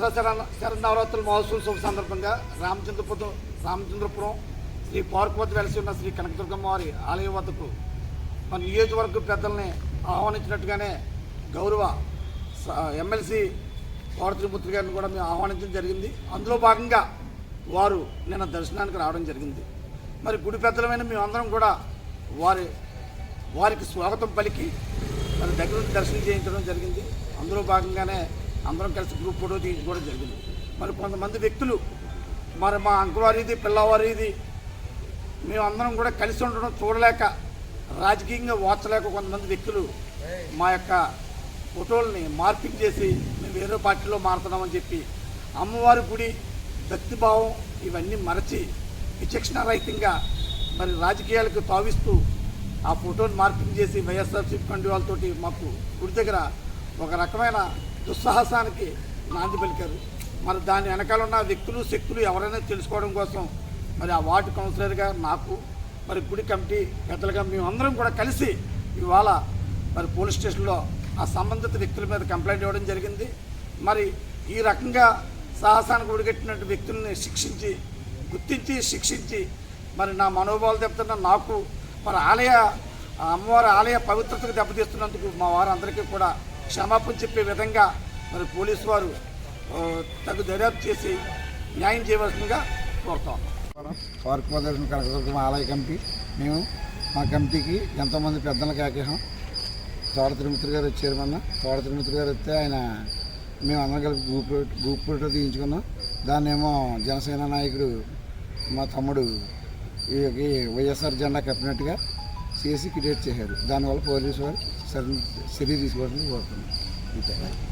దసరా శరణ శరన్నవరాత్రుల మహోత్సవం శుభ సందర్భంగా రామచంద్రపురం రామచంద్రపురం శ్రీ పార్క్ వద్ద ఉన్న శ్రీ కనకదుర్గమ్మ వారి ఆలయం వద్దకు మన నియోజకవర్గ పెద్దల్ని ఆహ్వానించినట్టుగానే గౌరవ స- ఎమ్మెల్సీ కోట గారిని కూడా మేము ఆహ్వానించడం జరిగింది. అందులో భాగంగా వారు నిన్న దర్శనానికి రావడం జరిగింది. మరి గుడి పెద్దలమైన మేమందరం కూడా వారి వారికి స్వాగతం పలికి మరి దగ్గర నుండి దర్శనం చేయించడం జరిగింది. అందులో భాగంగానే అందరం కలిసి గ్రూప్ ఫోటో తీయించుకోవడం జరిగింది. మరి కొంతమంది వ్యక్తులు మరి మా అంకులవారిది పిల్లవారిది మేమందరం కూడా కలిసి ఉండడం చూడలేక రాజకీయంగా ఓర్చలేక కొంతమంది వ్యక్తులు మా యొక్క ఫోటోల్ని మార్పింగ్ చేసి మేము వేరే పార్టీలో మారుతున్నామని చెప్పి అమ్మవారి గుడి భక్తిభావం ఇవన్నీ మరచి విచక్షణ రహితంగా మరి రాజకీయాలకు తావిస్తూ ఆ ఫోటోని మార్పింగ్ చేసి వైఎస్ఆర్సీపీ వాళ్ళతోటి మాకు గుడి దగ్గర ఒక రకమైన దుస్సాహసానికి నాంది పలికారు. మరి దాని వెనకాల ఉన్న వ్యక్తులు శక్తులు ఎవరైనా తెలుసుకోవడం కోసం మరి ఆ వార్డు కౌన్సిలర్గా నాకు మరి గుడి కమిటీ పెద్దలుగా మేమందరం కూడా కలిసి ఇవాళ మరి పోలీస్ స్టేషన్లో ఆ సంబంధిత వ్యక్తుల మీద కంప్లైంట్ ఇవ్వడం జరిగింది. మరి ఈ రకంగా సాహసానికి ఒడిగట్టినట్టు వ్యక్తుల్ని శిక్షించి గుర్తించి శిక్షించి మరి నా మనోభావాలు దెబ్బతిన్న నాకు మరి ఆలయ అమ్మవారి ఆలయ పవిత్రతకు దెబ్బతీస్తున్నందుకు మా వారందరికీ కూడా క్షమాపణ చెప్పే విధంగా మరి పోలీసు వారు తగు దర్యాప్తు చేసి న్యాయం చేయవలసిందిగా కోరుతాం పార్క్ ప్రదర్శన కనకదుర్గం ఆలయ కమిటీ. మేము మా కమిటీకి ఎంతోమంది పెద్దలకు కాకేహం తోడ తిరుమతి గారు వచ్చారు మొన్న. తోట తిరుమతి గారు వస్తే ఆయన మేము అందరం కలిపి గ్రూప్ గ్రూప్ ఫోటో తీయించుకున్నాం. దాన్నేమో జనసేన నాయకుడు మా తమ్ముడు ఈ ఈ వైఎస్ఆర్ జెండా కప్పినట్టుగా చేసి క్రియేట్ చేశారు. దానివల్ల పోలీసు వారు సరి చర్య తీసుకోవాలని కోరుతున్నాను అంతే